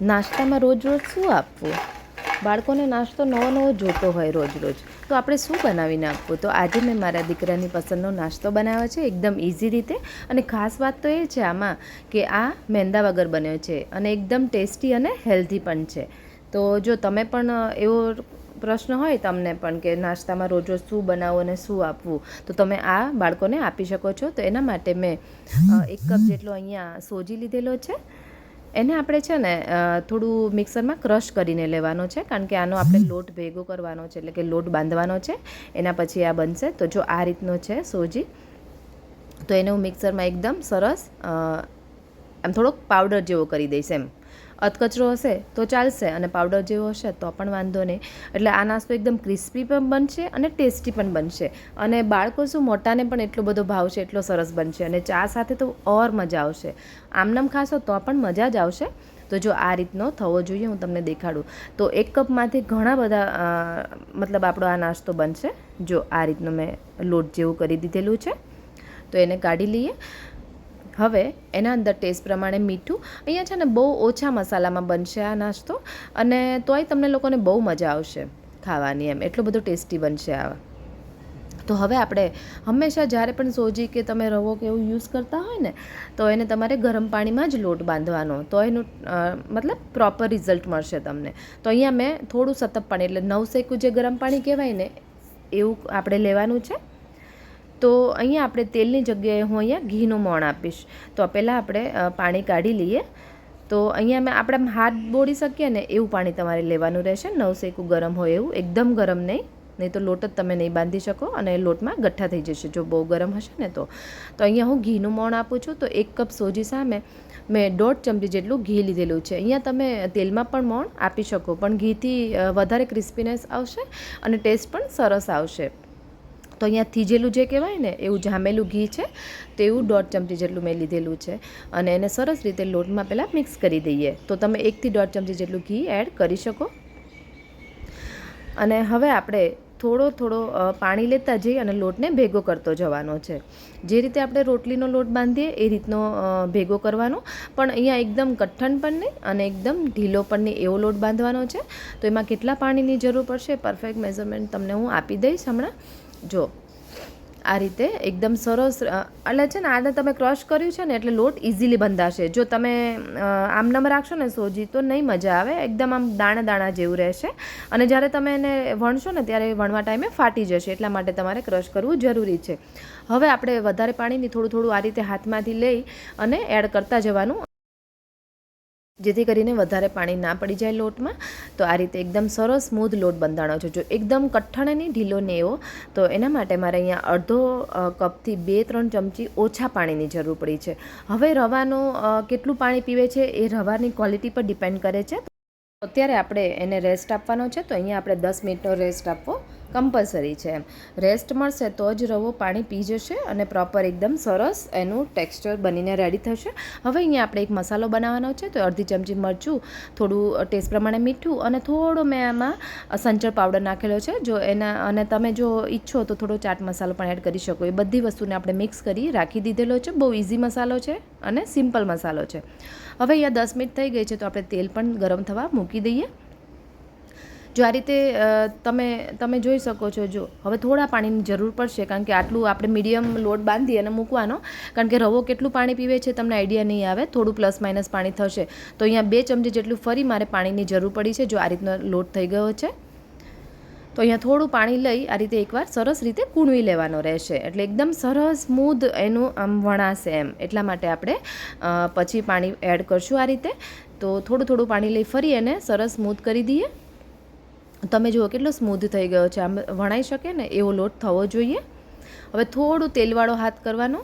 નાસ્તામાં રોજ રોજ શું આપવું? બાળકોને નાસ્તો નવો નવો જોતો હોય રોજ રોજ. તો આપણે શું બનાવીને આપવું? તો આજે મેં મારા દીકરાની પસંદનો નાસ્તો બનાવ્યો છે, એકદમ ઇઝી રીતે. અને ખાસ વાત તો એ છે આમાં કે આ મેંદા વગર બન્યો છે અને એકદમ ટેસ્ટી અને હેલ્ધી પણ છે. તો જો તમે પણ એવો પ્રશ્ન હોય તમને પણ કે નાસ્તામાં રોજ રોજ શું બનાવવું અને શું આપવું, તો તમે આ બાળકોને આપી શકો છો. તો એના માટે મેં એક કપ જેટલો અહીંયા સોજી લીધેલો છે. એને આપણે છે ને થોડું મિક્સરમાં ક્રશ કરીને લેવાનો છે, કારણ કે આનો આપણે લોટ ભેગો કરવાનો છે, એટલે કે લોટ બાંધવાનો છે, એના પછી આ બનશે. તો જો આ રીતનો છે સોજી, તો એને હું મિક્સરમાં એકદમ સરસ આમ થોડોક પાવડર જેવો કરી દઈશ એમ. અધકચરો હશે તો ચાલશે અને પાવડર જેવો હશે તો પણ વાંધો નહીં. એટલે આ નાસ્તો એકદમ ક્રિસ્પી પણ બનશે અને ટેસ્ટી પણ બનશે. અને બાળકો શું, મોટાને પણ એટલો બધો ભાવશે એટલો સરસ બનશે અને ચા સાથે તો ઓર મજા આવશે. આમનામ ખાશો તો પણ મજા જ આવશે. તો જો આ રીતનો થવો જોઈએ, હું તમને દેખાડું. તો એક કપમાંથી ઘણા બધા મતલબ આપણો આ નાસ્તો બનશે. જો આ રીતનો મેં લોટ જેવું કરી દીધેલું છે. તો એને કાઢી લઈએ. હવે એના અંદર ટેસ્ટ પ્રમાણે મીઠું, અહીંયા છે ને બહુ ઓછા મસાલામાં બનશે આ નાસ્તો અને તોય તમને લોકોને બહુ મજા આવશે ખાવાની એમ, એટલો બધો ટેસ્ટી બનશે આ તો હવે આપણે હંમેશા જ્યારે પણ સોજી કે તમે રવો કે એવું યુઝ કરતા હોય ને, તો એને તમારે ગરમ પાણીમાં જ લોટ બાંધવાનો, તો એનું મતલબ પ્રોપર રિઝલ્ટ મળશે તમને. તો અહીંયા મેં થોડું સતપ પાણી, એટલે નવસેકું જે ગરમ પાણી કહેવાય ને, એવું આપણે લેવાનું છે. તો અહીંયા આપણે તેલની જગ્યાએ હું અહીંયા ઘીનું મોણ આપીશ. તો પહેલાં આપણે પાણી કાઢી લઈએ. તો અહીંયા મેં આપણે હાથ બોળી શકીએ ને એવું પાણી તમારે લેવાનું રહેશે. નવસેકું ગરમ હોય એવું. એકદમ ગરમ નહીં. નહીં તો લોટ જ તમે નહીં બાંધી શકો અને લોટમાં ગઠ્ઠા થઈ જશે, જો બહુ ગરમ હશે ને તો. તો અહીંયા હું ઘીનું મોણ આપું છું. તો એક કપ સોજી સામે મેં દોઢ ચમચી જેટલું ઘી લીધેલું છે. અહીંયા તમે તેલમાં પણ મોણ આપી શકો, પણ ઘીથી વધારે ક્રિસ્પીનેસ આવશે અને ટેસ્ટ પણ સરસ આવશે. તો અહીંયા થીજેલું જે કહેવાય ને, એવું જામેલું ઘી છે, તો એવું દોઢ ચમચી જેટલું મેં લીધેલું છે. અને એને સરસ રીતે લોટમાં પહેલાં મિક્સ કરી દઈએ. તો તમે એકથી દોઢ ચમચી જેટલું ઘી એડ કરી શકો. અને હવે આપણે થોડો થોડો પાણી લેતા જઈ અને લોટને ભેગો કરતો જવાનો છે. જે રીતે આપણે રોટલીનો લોટ બાંધીએ એ રીતનો ભેગો કરવાનો. પણ અહીંયા એકદમ કઠણ પણ નહીં અને એકદમ ઢીલો પણ નહીં એવો લોટ બાંધવાનો છે. તો એમાં કેટલા પાણીની જરૂર પડશે? પરફેક્ટ મેઝરમેન્ટ તમને હું આપી દઈશ હમણાં. જો, આ રીતે એકદમ સરસ એટલે છે ને આને તમે ક્રશ કર્યું છે ને એટલે લોટ ઇઝીલી બંધાશે. જો તમે આમ આમનામ રાખશો ને સોજી, તો નહીં મજા આવે. એકદમ આમ દાણા દાણા જેવું રહેશે. અને જ્યારે તમે એને વણશો ને ત્યારે વણવા ટાઈમે ફાટી જશે. એટલા માટે તમારે ક્રશ કરવું જરૂરી છે. હવે આપણે વધારે પાણીની થોડું થોડું આ રીતે હાથમાંથી લઈ અને એડ કરતા જવાનું જેથી કરીને વધારે પાણી ના પડી જાય લોટમાં, તો આ રીતે એકદમ સરસ સ્મૂધ લોટ બંધાણો છે. જો એકદમ કઠણ નહીં ઢીલો ને એવો, તો એના માટે મારે અહીંયા અડધો કપથી બે ત્રણ ચમચી ઓછા પાણીની જરૂર પડી છે. હવે રવાનો કેટલું પાણી પીવે છે એ રવાની ક્વોલિટી પર ડિપેન્ડ કરે છે. અત્યારે આપણે એને રેસ્ટ આપવાનો છે, તો અહીંયા આપણે દસ મિનિટનો રેસ્ટ આપવો. કમ્પલસરી છે એમ. રેસ્ટ મળશે તો જ રવો, પાણી પી જશે અને પ્રોપર એકદમ સરસ એનું ટેક્સચર બનીને રેડી થશે. હવે અહીંયા આપણે એક મસાલો બનાવવાનો છે, તો અડધી ચમચી મરચું, થોડું ટેસ્ટ પ્રમાણે મીઠું અને થોડો મેં આમાં સંચળ પાવડર નાખેલો છે. જો એના, અને તમે જો ઈચ્છો તો થોડો ચાટ મસાલો પણ એડ કરી શકો. એ બધી વસ્તુને આપણે મિક્સ કરી રાખી દીધેલો છે. બહુ ઇઝી મસાલો છે અને સિમ્પલ મસાલો છે. હવે અહીંયા દસ મિનિટ થઈ ગઈ છે, તો આપણે તેલ પણ ગરમ થવા મૂકી દઈએ. જો આ રીતે તમે તમે જોઈ શકો છો જો, હવે થોડા પાણીની જરૂર પડશે, કારણ કે આટલું આપણે મીડિયમ લોટ બાંધી અને મૂકવાનો, કારણ કે રવો કેટલું પાણી પીવે છે તમને આઈડિયા નહીં આવે, થોડું પ્લસ માઇનસ પાણી થશે. તો અહીંયા બે ચમચી જેટલું ફરી મારે પાણીની જરૂર પડી છે, જો આ રીતનો લોટ થઈ ગયો છે. તો અહીંયા થોડું પાણી લઈ આ રીતે એકવાર સરસ રીતે કૂણવી લેવાનો રહેશે. એટલે એકદમ સરસ, સ્મૂધ એનું આમ વણાશે એમ. એટલા માટે આપણે પછી પાણી એડ કરશું આ રીતે. તો થોડું થોડું પાણી લઈ ફરી એને સરસ સ્મૂથ કરી દઈએ. તમે જુઓ કેટલો સ્મૂધ થઈ ગયો છે. આમ વણાઈ શકે ને એવો લોટ થવો જોઈએ. હવે થોડું તેલવાળો હાથ કરવાનો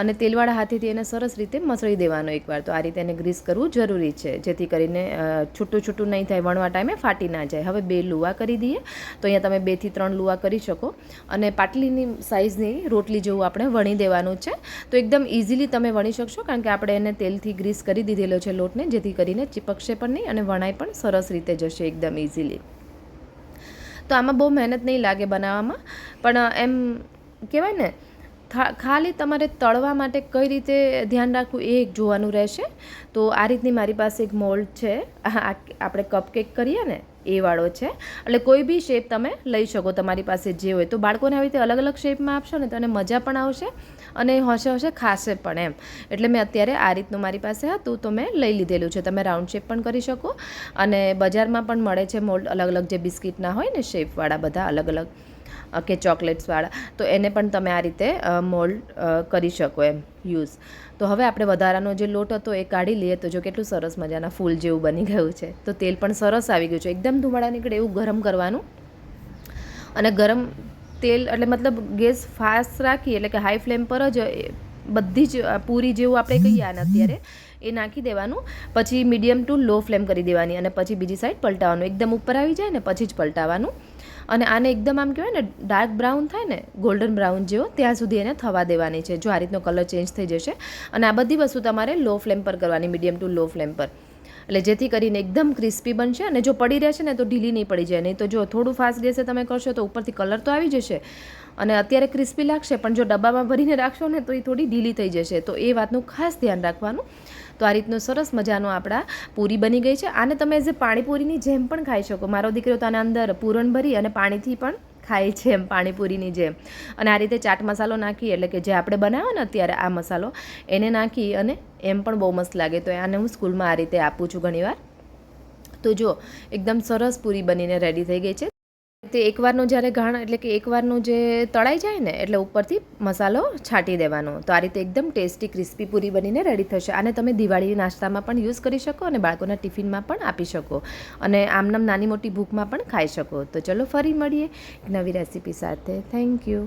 અને તેલવાળા હાથેથી એને સરસ રીતે મસળી દેવાનો એકવાર. તો આ રીતે એને ગ્રીસ કરવું જરૂરી છે, જેથી કરીને છૂટું છૂટું નહીં થાય, વણવા ટાઈમે ફાટી ના જાય. હવે બે લુવા કરી દઈએ. તો અહીંયા તમે બેથી ત્રણ લુવા કરી શકો. અને પાટલીની સાઇઝની રોટલી જેવું આપણે વણી દેવાનું છે. તો એકદમ ઇઝીલી તમે વણી શકશો, કારણ કે આપણે એને તેલથી ગ્રીસ કરી દીધેલો છે લોટને, જેથી કરીને ચીપકશે પણ નહીં અને વણાઈ પણ સરસ રીતે જશે એકદમ ઇઝીલી તો આમાં બહુ મહેનત નહીં લાગે બનાવવામાં. પણ એમ કહેવાય ને ખાલી તમારે તળવા માટે કઈ રીતે ધ્યાન રાખવું એ એક જોવાનું રહેશે. તો આ રીતની મારી પાસે એક મોલ્ડ છે. આપણે કપકેક કરીએ ને એ વાળો છે. એટલે કોઈ બી શેપ તમે લઈ શકો તમારી પાસે જે હોય. તો બાળકોને આવી રીતે અલગ અલગ શેપમાં આપશો ને તો એને મજા પણ આવશે અને હશે હશે ખાશે પણ એમ. એટલે મેં અત્યારે આ રીતનું મારી પાસે હતું તો મેં લઈ લીધેલું છે. તમે રાઉન્ડ શેપ પણ કરી શકો અને બજારમાં પણ મળે છે મોલ્ડ અલગ અલગ જે બિસ્કિટના હોય ને શેપવાળા બધા અલગ અલગ કે ચોકલેટ્સવાળા. તો એને પણ તમે આ રીતે મોલ્ડ કરી શકો એમ, યુઝ. તો હવે આપણે વધારાનો જે લોટ હતો એ કાઢી લઈએ તો જો કેટલું સરસ મજાના ફૂલ જેવું બની ગયું છે. તો તેલ પણ સરસ આવી ગયું છે. એકદમ ધુમાડા નીકળે એવું ગરમ કરવાનું. અને ગરમ તેલ, એટલે મતલબ ગેસ ફાસ્ટ રાખી, એટલે કે હાઈ ફ્લેમ પર જ બધી જ પૂરી જેવું આપણે કહીએ આને અત્યારે, એ નાખી દેવાનું. પછી મીડિયમ ટુ લો ફ્લેમ કરી દેવાની અને પછી બીજી સાઈડ પલટાવવાનું એકદમ ઉપર આવી જાય ને પછી જ પલટાવવાનું અને આને એકદમ આમ કહેવાય ને ડાર્ક બ્રાઉન થાય ને ગોલ્ડન બ્રાઉન જેવો, ત્યાં સુધી એને થવા દેવાની છે. જો આ રીતનો કલર ચેન્જ થઈ જશે. અને આ બધી વસ્તુ તમારે લો ફ્લેમ પર કરવાની મીડિયમ ટુ લો ફ્લેમ પર. એટલે જેથી કરીને એકદમ ક્રિસ્પી બનશે અને જો પડી રહેશે ને, તો ઢીલી નહીં પડી જાય. નહીં તો જો થોડું ફાસ્ટ ગેસે તમે કરશો તો ઉપરથી કલર તો આવી જશે. અને અત્યારે ક્રિસ્પી લાગશે, પણ જો ડબ્બામાં ભરીને રાખશો ને, તો એ થોડી ઢીલી થઈ જશે. તો એ વાતનું ખાસ ધ્યાન રાખવાનું. તો આ રીતનો સરસ મજાનો આપણા પૂરી બની ગઈ છે. આને તમે એઝ એ પાણીપુરીની જેમ પણ ખાઈ શકો. મારો દીકરો તો આના અંદર પૂરણ ભરી અને પાણીથી પણ ખાય છે એમ પાણીપુરીની જેમ. અને આ રીતે ચાટ મસાલો નાખી, એટલે કે જે આપણે બનાવ્યો ને અત્યારે આ મસાલો, એને નાખી અને એમ પણ બહુ મસ્ત લાગે. તો આને હું સ્કૂલમાં આ રીતે આપું છું ઘણીવાર. તો જો, એકદમ સરસ પૂરી બનીને રેડી થઈ ગઈ છે. તે એકવારનું જ્યારે ઘાણ એટલે કે એકવારનું જે તળાઈ જાય ને એટલે ઉપરથી મસાલો છાંટી દેવાનો. તો આ રીતે એકદમ ટેસ્ટી, ક્રિસ્પી પૂરી બનીને રેડી થશે. આને તમે દિવાળી નાસ્તામાં પણ યુઝ કરી શકો અને બાળકોના ટિફિનમાં પણ આપી શકો. અને આમનામ નાની મોટી ભૂખમાં પણ ખાઈ શકો. તો ચલો ફરી મળીએ નવી રેસીપી સાથે. Thank you